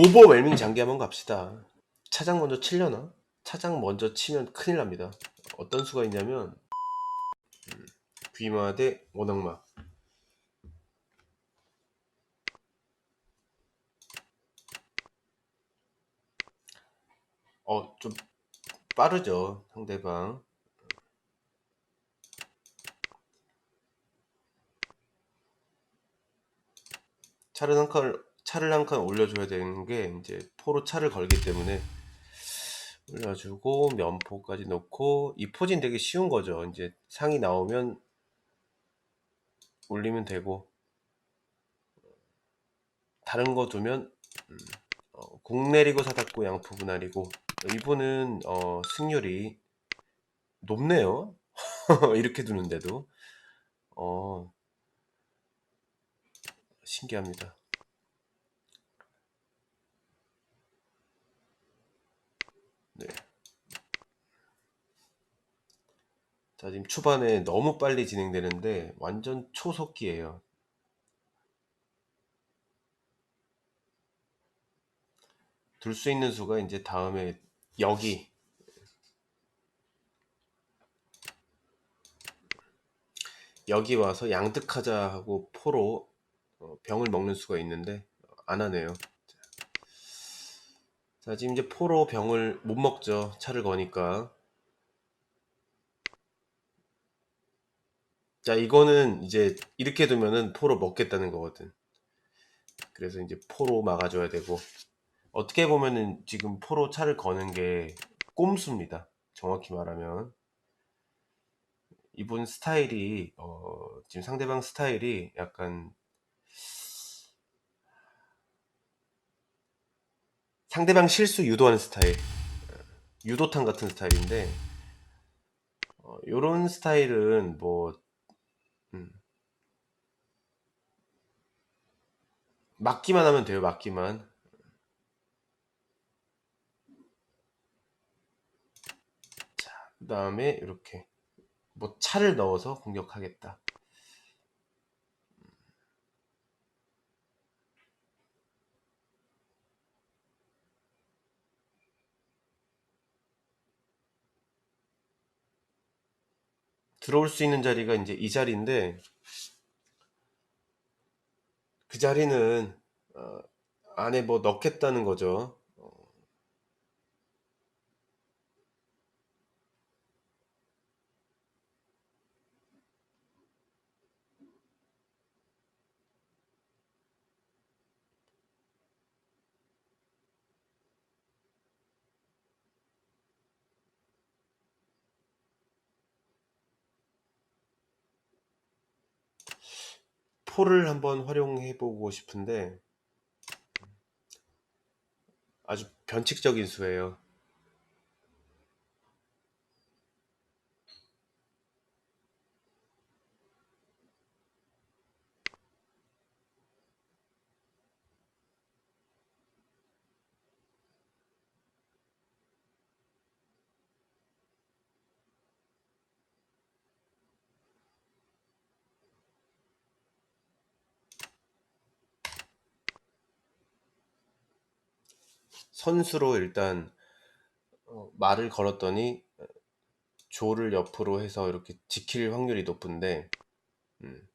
오버웰밍 장기 한번 갑시다. 차장 먼저 치려나? 차장 먼저 치면 큰일 납니다. 어떤 수가 있냐면 음, 귀마 대 원악마. 어, 좀 빠르죠, 상대방. 차를 한 칸, 차를 한 칸 올려줘야 되는 게 이제 포로 차를 걸기 때문에 올려주고 면포까지 놓고 이 포진 되게 쉬운 거죠. 이제 상이 나오면 올리면 되고 다른 거 두면 음, 어, 공 내리고 사닥고 양포 분할이고 이분은 어, 승률이 높네요. 이렇게 두는데도 어, 신기합니다. 네. 자, 지금 초반에 너무 빨리 진행되는데 완전 초속기예요. 둘 수 있는 수가 이제 다음에 여기 여기 와서 양득하자 하고 포로 어, 병을 먹는 수가 있는데 안 하네요. 자, 지금 이제 포로 병을 못 먹죠. 차를 거니까. 자, 이거는 이제 이렇게 두면은 포로 먹겠다는 거거든. 그래서 이제 포로 막아줘야 되고. 어떻게 보면은 지금 포로 차를 거는 게 꼼수입니다. 정확히 말하면. 이분 스타일이, 어, 지금 상대방 스타일이 약간 상대방 실수 유도하는 스타일. 유도탄 같은 스타일인데, 어, 요런 스타일은 뭐, 음, 막기만 하면 돼요, 막기만. 자, 그 다음에 이렇게 뭐 차를 넣어서 공격하겠다. 들어올 수 있는 자리가 이제 이 자리인데 그 자리는 어, 안에 뭐 넣겠다는 거죠. 어, 포를 한번 활용해 보고 싶은데 아주 변칙적인 수예요. 선수로 일단 어, 말을 걸었더니 어, 조를 옆으로 해서 이렇게 지킬 확률이 높은데 음.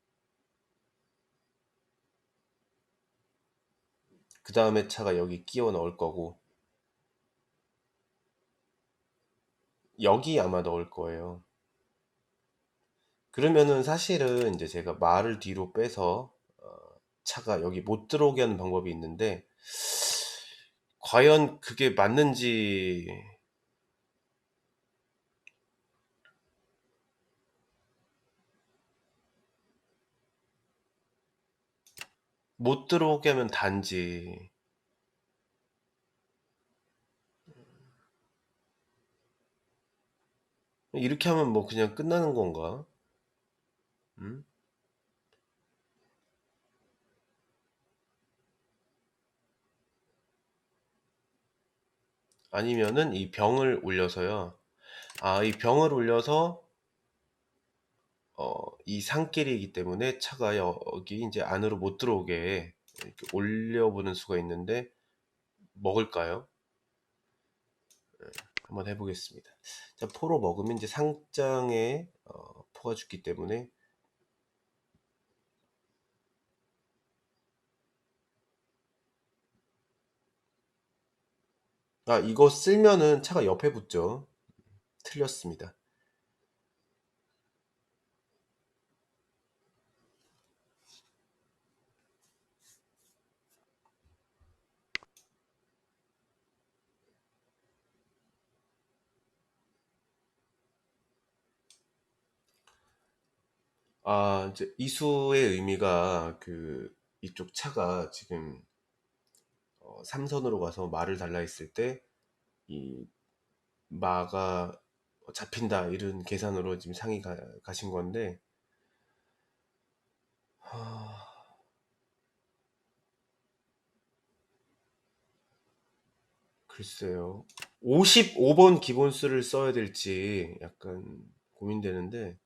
그 다음에 차가 여기 끼워 넣을 거고 여기 아마 넣을 거예요. 그러면은 사실은 이제 제가 말을 뒤로 빼서 어, 차가 여기 못 들어오게 하는 방법이 있는데 과연 그게 맞는지 못 들어오게 하면 단지 이렇게 하면 뭐 그냥 끝나는 건가? 음? 아니면은 이 병을 올려서요. 아, 이 병을 올려서 어, 이 산길이기 때문에 차가 여기 이제 안으로 못 들어오게 이렇게 올려보는 수가 있는데 먹을까요? 네, 한번 해보겠습니다. 자, 포로 먹으면 이제 상장에 어, 포가 죽기 때문에 아 이거 쓸면은 차가 옆에 붙죠. 틀렸습니다. 아, 이제 이수의 의미가 그 이쪽 차가 지금 어, 삼선으로 가서 말을 달라 했을 때 이 마가 잡힌다 이런 계산으로 지금 상이 가, 가신 건데 하... 글쎄요. 55번 기본수를 써야 될지 약간 고민되는데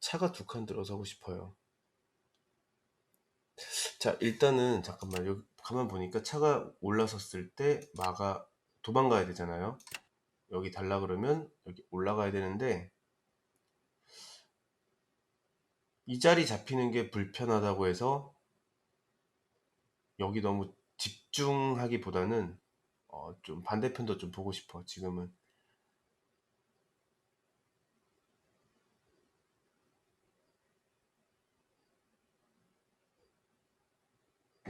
차가 두 칸 들어서고 싶어요 자 일단은 잠깐만. 여기 가만 보니까 차가 올라섰을 때 마가 도망가야 되잖아요. 여기 달라 그러면 여기 올라가야 되는데 이 자리 잡히는 게 불편하다고 해서 여기 너무 집중하기보다는 어, 좀 반대편도 좀 보고 싶어 지금은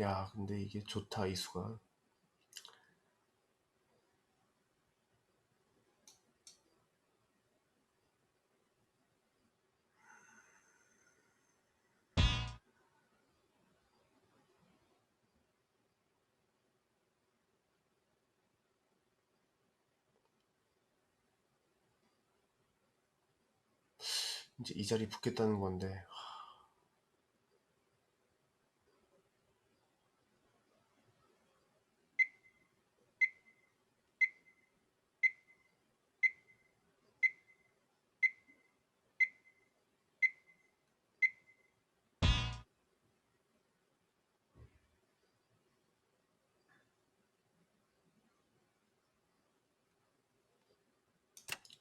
야 근데 이게 좋다 이수가 이제 이 자리 붙겠다는 건데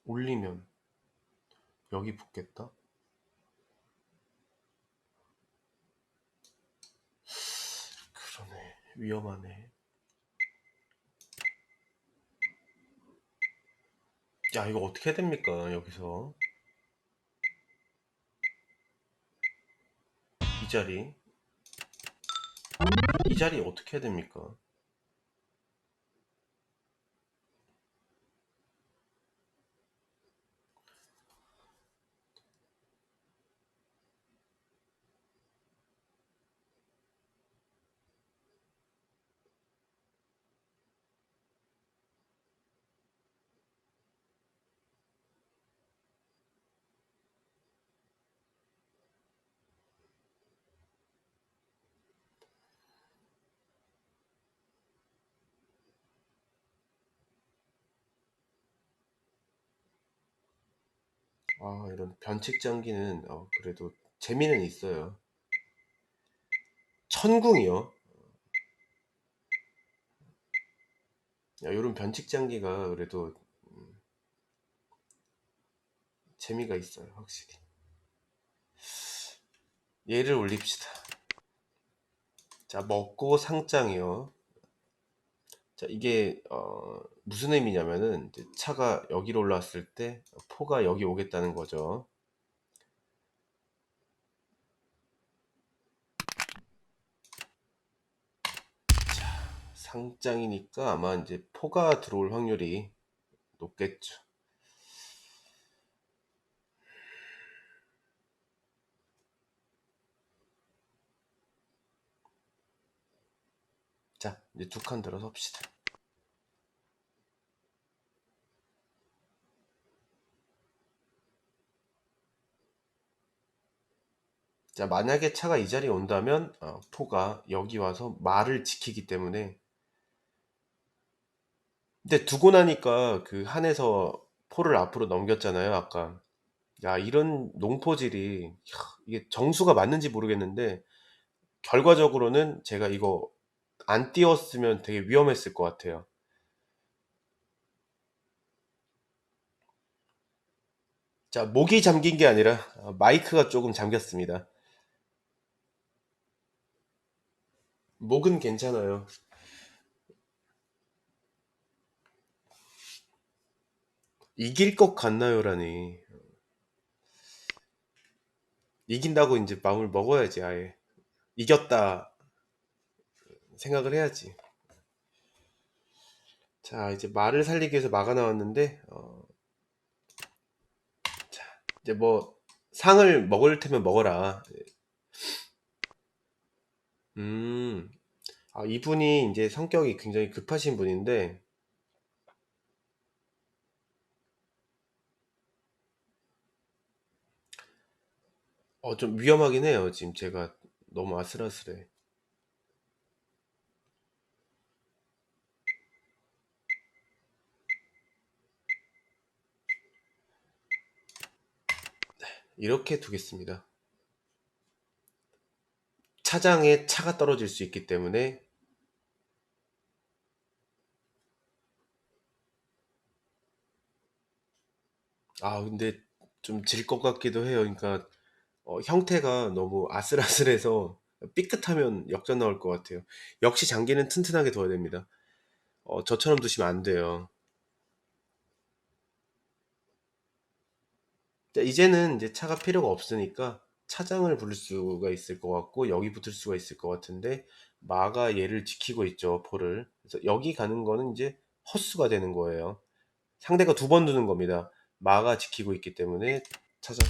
올리면 여기 붙겠다? 그러네. 위험하네. 야 이거 어떻게 해야 됩니까 여기서? 이 자리. 이 자리 어떻게 해야 됩니까 아 이런 변칙 장기는 어, 그래도 재미는 있어요. 천궁이요. 야, 이런 변칙 장기가 그래도 음, 재미가 있어요 확실히. 얘를 올립시다. 자 먹고 상장이요 자 이게 어, 무슨 의미냐면은 차가 여기로 올라왔을 때 포가 여기 오겠다는 거죠. 자 상장이니까 아마 이제 포가 들어올 확률이 높겠죠 자 이제 두 칸 들어서 봅시다. 자 만약에 차가 이 자리에 온다면 어, 포가 여기 와서 말을 지키기 때문에. 근데 두고 나니까 그 한에서 포를 앞으로 넘겼잖아요 아까. 야 이런 농포질이 야, 이게 정수가 맞는지 모르겠는데 결과적으로는 제가 이거 안 띄웠으면 되게 위험했을 것 같아요. 자, 목이 잠긴 게 아니라 어, 마이크가 조금 잠겼습니다. 목은 괜찮아요. 이길 것 같나요라니. 이긴다고 이제 마음을 먹어야지 아예. 이겼다 생각을 해야지. 자, 이제 말을 살리기 위해서 마가 나왔는데, 어, 자, 이제 뭐, 상을 먹을 테면 먹어라. 음, 아, 이분이 이제 성격이 굉장히 급하신 분인데, 어, 좀 위험하긴 해요. 지금 제가 너무 아슬아슬해. 이렇게 두겠습니다. 차장에 차가 떨어질 수 있기 때문에 아 근데 좀 질 것 같기도 해요. 그러니까 어, 형태가 너무 아슬아슬해서 삐끗하면 역전 나올 것 같아요. 역시 장기는 튼튼하게 둬야 됩니다. 어, 저처럼 두시면 안 돼요. 자, 이제는 이제 차가 필요가 없으니까 차장을 부를 수가 있을 것 같고 여기 붙을 수가 있을 것 같은데 마가 얘를 지키고 있죠 포를. 그래서 여기 가는 거는 이제 헛수가 되는 거예요. 상대가 두 번 두는 겁니다. 마가 지키고 있기 때문에 차장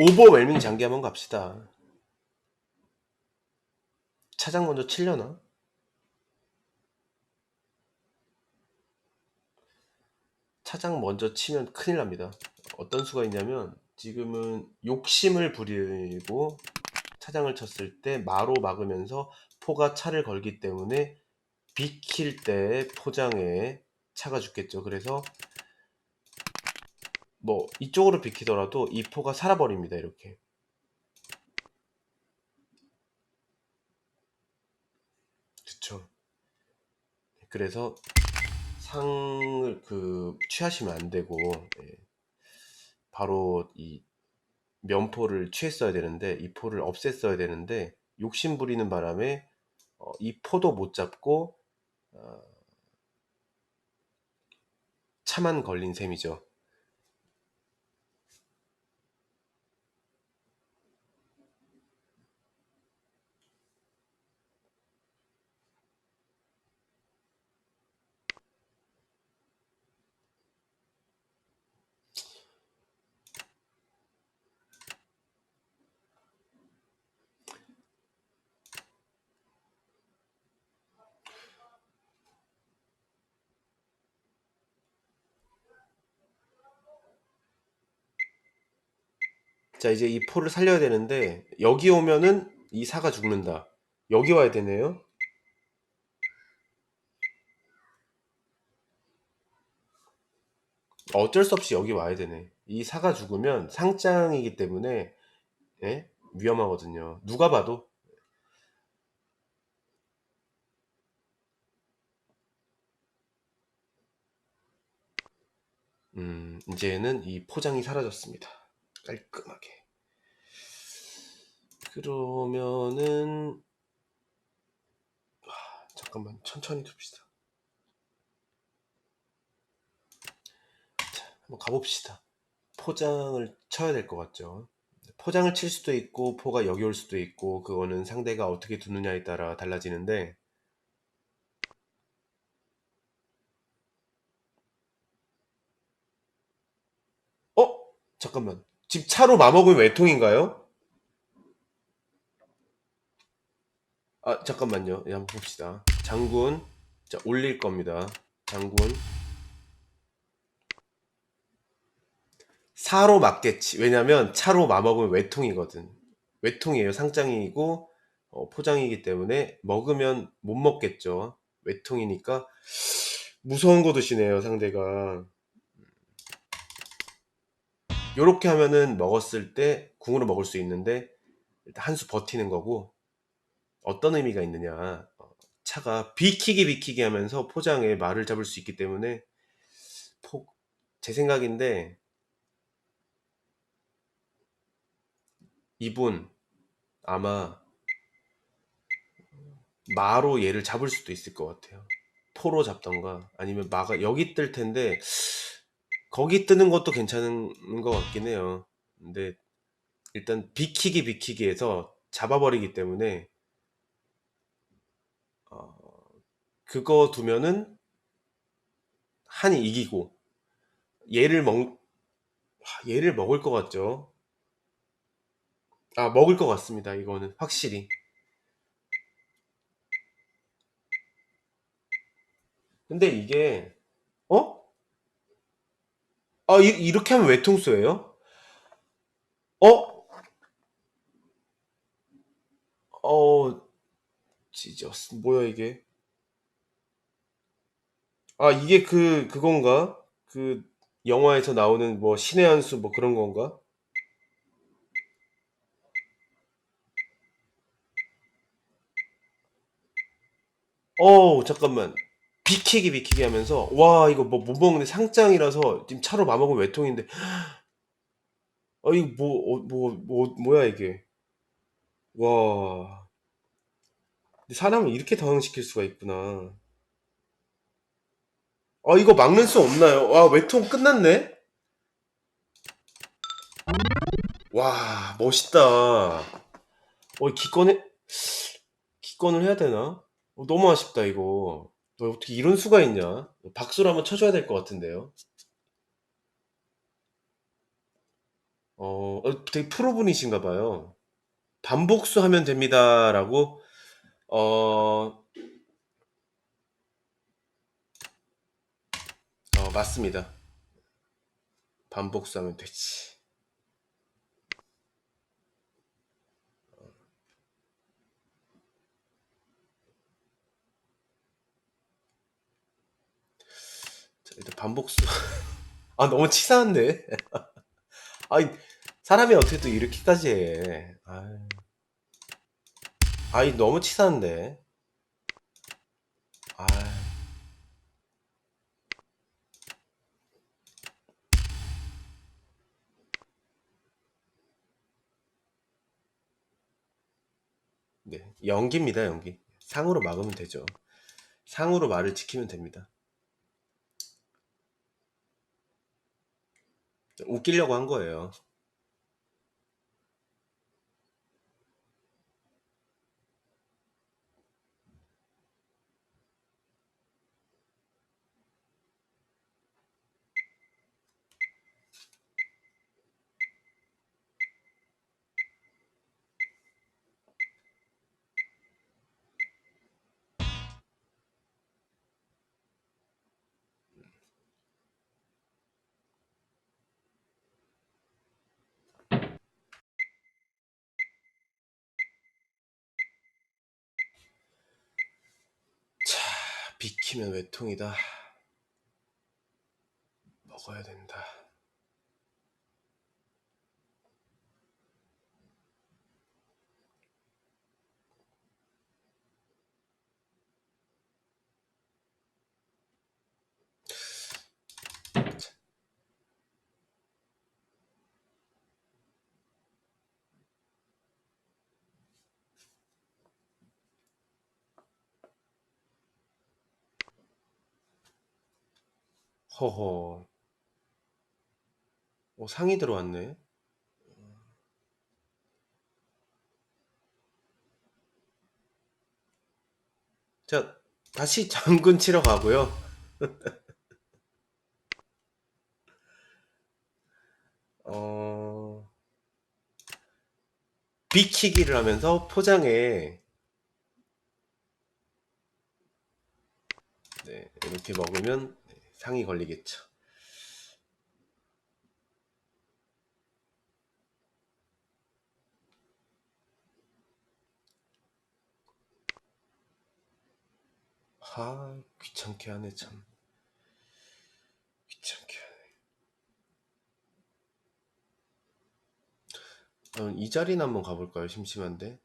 오버웰밍 장기 한번 갑시다 차장 먼저 치려나? 차장 먼저 치면 큰일 납니다. 어떤 수가 있냐면 지금은 욕심을 부리고 차장을 쳤을 때 마로 막으면서 포가 차를 걸기 때문에 비킬 때 포장에 차가 죽겠죠. 그래서 뭐 이쪽으로 비키더라도 이 포가 살아버립니다. 이렇게. 그쵸. 그래서 상을 그 취하시면 안 되고 예. 바로 이 면포를 취했어야 되는데 이 포를 없앴어야 되는데 욕심 부리는 바람에 어, 이 포도 못 잡고 어, 차만 걸린 셈이죠. 자 이제 이 포를 살려야 되는데 여기 오면은 이 사가 죽는다. 여기 와야 되네요. 어쩔 수 없이 여기 와야 되네. 이 사가 죽으면 상장이기 때문에 예? 위험하거든요. 누가 봐도 음, 이제는 이 포장이 사라졌습니다. 깔끔하게. 그러면은 아, 잠깐만 천천히 둡시다. 자, 한번 가봅시다. 포장을 쳐야 될 것 같죠. 포장을 칠 수도 있고 포가 여기 올 수도 있고 그거는 상대가 어떻게 두느냐에 따라 달라지는데 어? 잠깐만. 집 차로 마먹으면 외통인가요? 아 잠깐만요. 예, 한번 봅시다. 장군 자 올릴 겁니다. 장군 4로 맞겠지. 왜냐면 차로 마먹으면 외통이거든. 외통이에요. 상장이고 어, 포장이기 때문에 먹으면 못 먹겠죠. 외통이니까 무서운 거 드시네요, 상대가. 요렇게 하면은 먹었을 때 궁으로 먹을 수 있는데 일단 한 수 버티는 거고 어떤 의미가 있느냐. 어, 차가 비키기 비키기 하면서 포장에 말을 잡을 수 있기 때문에 포, 제 생각인데 이분 아마 마로 얘를 잡을 수도 있을 것 같아요. 포로 잡던가 아니면 마가 여기 뜰 텐데 거기 뜨는 것도 괜찮은 것 같긴 해요. 근데 일단 비키기 비키기 해서 잡아버리기 때문에 어, 그거 두면은 한이 이기고 얘를 먹 와, 얘를 먹을 것 같죠? 아 먹을 것 같습니다. 이거는 확실히. 근데 이게 어? 아 이, 이렇게 하면 외통수예요? 어? 어 지저스 뭐야 이게? 아 이게 그 그건가? 그 영화에서 나오는 뭐 신의 한 수 뭐 그런 건가? 어 잠깐만 비키기 비키기 하면서 와 이거 뭐 못 먹는데 상장이라서 지금 차로 마먹으면 외통인데. 아 이거 뭐 어, 뭐, 뭐 뭐야 이게. 와. 근데 사람을 이렇게 당황시킬 수가 있구나. 아 이거 막는 수 없나요? 와 외통 끝났네? 와 멋있다. 어 기권해 기권을 해야 되나? 어, 너무 아쉽다 이거. 너 어떻게 이런 수가 있냐 박수를 한번 쳐줘야 될 것 같은데요 어, 어, 되게 프로분이신가 봐요. 반복수 하면 됩니다라고 어, 어, 맞습니다. 반복수 하면 되지. 일단 반복수. 아, 너무 치사한데? 아이, 사람이 어떻게 또 이렇게까지 해. 아이, 아이, 너무 치사한데? 아이, 네. 연기입니다, 연기. 상으로 막으면 되죠. 상으로 말을 지키면 됩니다. 웃기려고 한 거예요. 자, 비키면 외통이다. 먹어야 된다. 허허. 어, 상이 들어왔네. 자, 다시 장군 치러 가고요. 어, 비키기를 하면서 포장에 네, 이렇게 먹으면 상이 걸리겠죠. 아, 귀찮게 하네, 참. 귀찮게 하네. 어, 이 자리는 한번 가볼까요? 심심한데.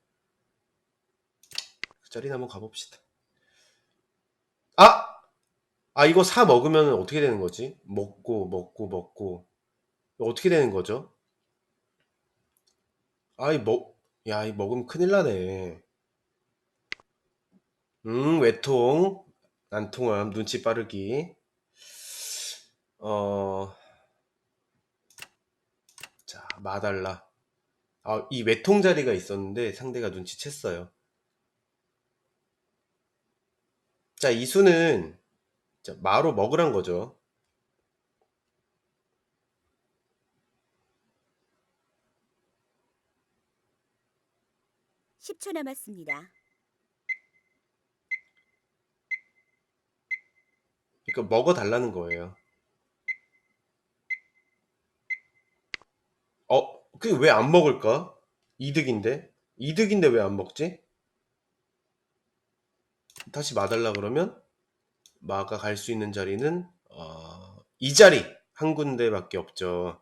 그 자리는 한번 가봅시다. 아! 아, 이거 사 먹으면 어떻게 되는 거지? 먹고, 먹고, 먹고. 어떻게 되는 거죠? 아이, 먹, 야, 이 먹으면 큰일 나네. 음, 외통. 안 통함. 눈치 빠르기. 어, 자, 마달라. 아, 이 외통 자리가 있었는데 상대가 눈치챘어요. 자, 이 수는 자, 마로 먹으란 거죠. 10초 남았습니다. 그러니까 먹어 달라는 거예요. 어, 그게 왜 안 먹을까? 이득인데? 이득인데 왜 안 먹지? 다시 마달라 그러면 마가 갈 수 있는 자리는 어, 이 자리 한 군데밖에 없죠.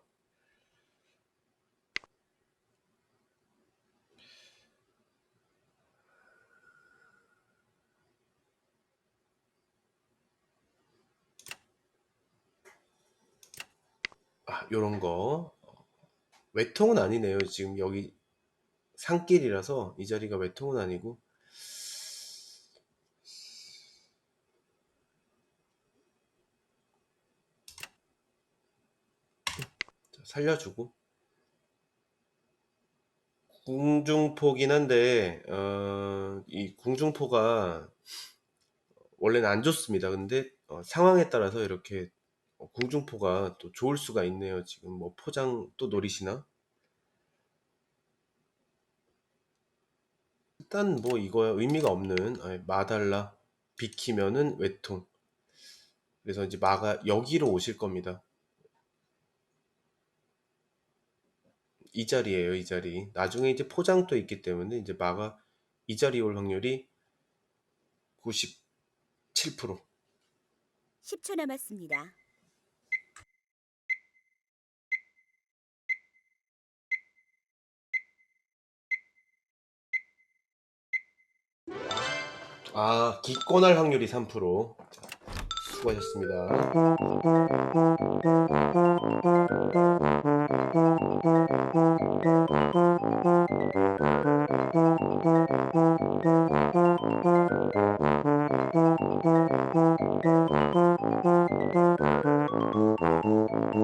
아, 요런 거. 외통은 아니네요. 지금 여기 산길이라서 이 자리가 외통은 아니고 살려주고 궁중포긴 한데 어, 이 궁중포가 원래는 안 좋습니다. 근데 어, 상황에 따라서 이렇게 어, 궁중포가 또 좋을 수가 있네요. 지금 뭐 포장 또 노리시나? 일단 뭐 이거 의미가 없는 아니, 마달라 비키면은 외통. 그래서 이제 마가 여기로 오실 겁니다. 이 자리예요, 이 자리. 나중에 이제 포장도 있기 때문에 이제 마가 이 자리에 올 확률이 97%. 10초 남았습니다. 아, 기권할 확률이 3%. 자, 수고하셨습니다.